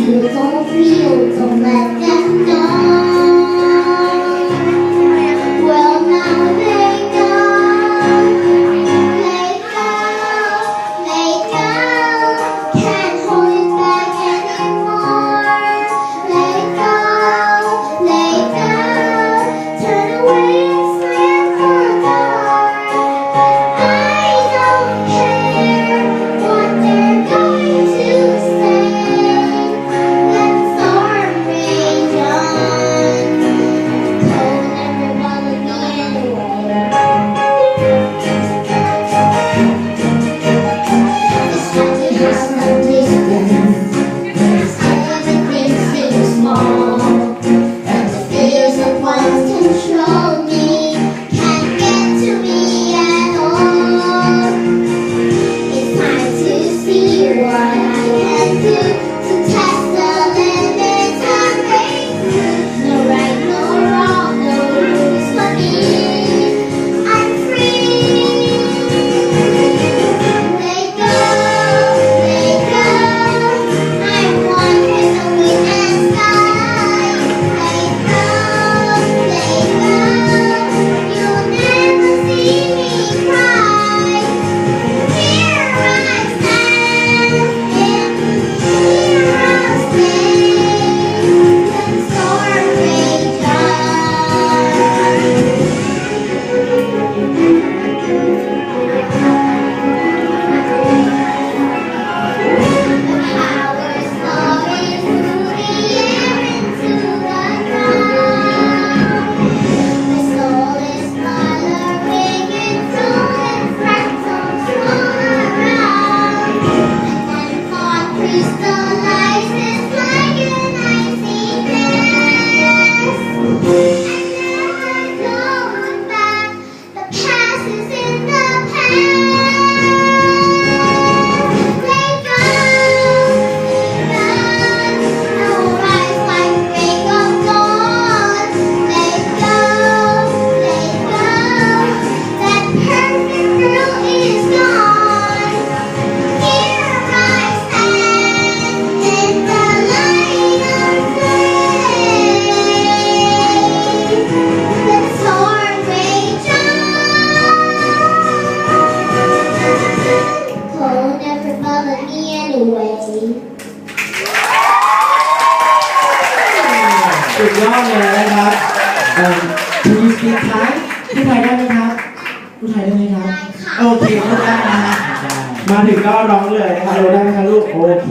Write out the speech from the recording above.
With all fields of land. รวยจริงสุดยอดเลยนะครับคุณยูกิคะผู้ไทยได้ไหมครับผู้ไายได้ไหมครับ โอเคพูดได้นะมาถึงก็ร้องเลยนะครับเราได้ไหมครับลูก โอเค